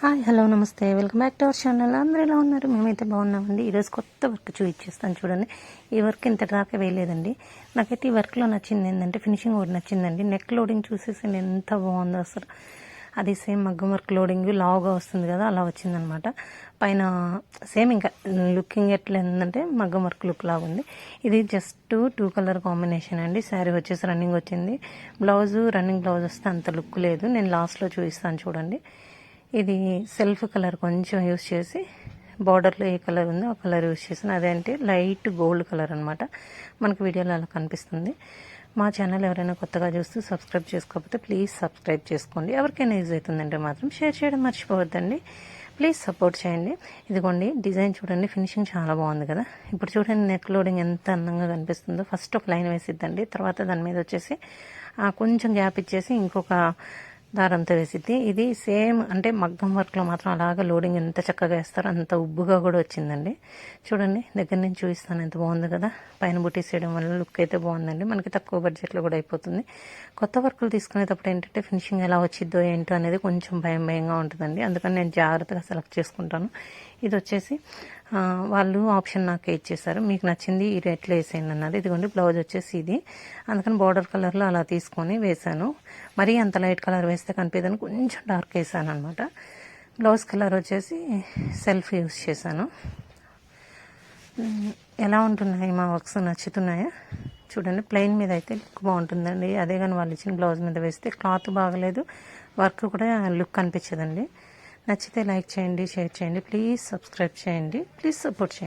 Hi hello నమస్తే. Welcome back to our channel. అందరూ ఎలా ఉన్నారు? మేమైతే బాగున్నామండి. ఈరోజు కొత్త వర్క్ చూపించేస్తాను చూడండి. ఈ వర్క్ ఇంత దాకా వేయలేదండి నాకైతే ఈ వర్క్లో నచ్చింది ఏంటంటే ఫినిషింగ్ ఒకటి నచ్చిందండి. నెక్ లోడింగ్ చూసేసి ఎంత బాగుందో అసలు. అది సేమ్ మగ్గం వర్క్ లోడింగ్ లావుగా వస్తుంది కదా అలా వచ్చిందనమాట. పైన సేమ్ ఇంకా లుకింగ్ ఎట్లా ఏంటంటే మగ్గం వర్క్ లుక్ లాగా ఉంది. ఇది జస్ట్ టూ కలర్ కాంబినేషన్ అండి. శారీ వచ్చేసి రన్నింగ్ వచ్చింది. బ్లౌజు రన్నింగ్ బ్లౌజ్ వస్తే అంత లుక్ లేదు. నేను లాస్ట్లో చూపిస్తాను చూడండి. ఇది సెల్ఫ్ కలర్ కొంచెం యూస్ చేసి బార్డర్లో ఏ కలర్ ఉందో ఆ కలర్ యూస్ చేసాను. అదేంటి లైట్ గోల్డ్ కలర్ అనమాట మనకి వీడియోలో అలా కనిపిస్తుంది. మా ఛానల్ ఎవరైనా కొత్తగా చూస్తూ సబ్స్క్రైబ్ చేసుకోకపోతే ప్లీజ్ సబ్స్క్రైబ్ చేసుకోండి. ఎవరికైనా యూజ్ అవుతుందంటే మాత్రం షేర్ చేయడం మర్చిపోవద్దండి. ప్లీజ్ సపోర్ట్ చేయండి. ఇదిగోండి డిజైన్ చూడండి ఫినిషింగ్ చాలా బాగుంది కదా. ఇప్పుడు చూడండి నెక్ లోడింగ్ ఎంత అందంగా కనిపిస్తుందో. ఫస్ట్ ఒక లైన్ వేసిద్దండి. తర్వాత దాని మీద వచ్చేసి కొంచెం గ్యాప్ ఇచ్చేసి ఇంకొక దారంతో వేసిద్ది ఇది సేమ్ అంటే మగ్గం వర్క్లో మాత్రం అలాగా లోడింగ్ ఎంత చక్కగా వేస్తారో అంత ఉబ్బుగా కూడా వచ్చిందండి. చూడండి దగ్గర నుంచి చూపిస్తాను ఎంత బాగుంది కదా. పైన బుటీస్ వేయడం వల్ల లుక్ అయితే బాగుందండి. మనకి తక్కువ బడ్జెట్లో కూడా అయిపోతుంది. కొత్త వర్కులు తీసుకునేటప్పుడు ఏంటంటే ఫినిషింగ్ ఎలా వచ్చిద్దో ఏంటో అనేది కొంచెం భయం భయంగా ఉంటుందండి. అందుకని నేను జాగ్రత్తగా సెలెక్ట్ చేసుకుంటాను. ఇది వచ్చేసి వాళ్ళు ఆప్షన్ నాకు ఇచ్చేసారు మీకు నచ్చింది ఈ రేట్లో వేసేయండి అన్నది. ఇదిగోండి బ్లౌజ్ వచ్చేసి ఇది. అందుకని బార్డర్ కలర్లో అలా తీసుకొని వేసాను మరీ అంత లైట్ కలర్ వేస్తే కనిపించదని కొంచెం డార్క్ వేసాను అనమాట బ్లౌజ్ కలర్ వచ్చేసి సెల్ఫ్ యూస్ చేశాను. ఎలా ఉంటున్నాయి మా వర్క్స్? నచ్చుతున్నాయా? చూడండి ప్లెయిన్ మీద అయితే లుక్ బాగుంటుందండి. అదే కానీ వాళ్ళు ఇచ్చిన బ్లౌజ్ మీద వేస్తే క్లాత్ బాగలేదు. వర్క్ కూడా లుక్ అనిపించదండి నచ్చితే లైక్ చేయండి షేర్ చేయండి ప్లీజ్ సబ్స్క్రైబ్ చేయండి ప్లీజ్ సపోర్ట్ చేయండి.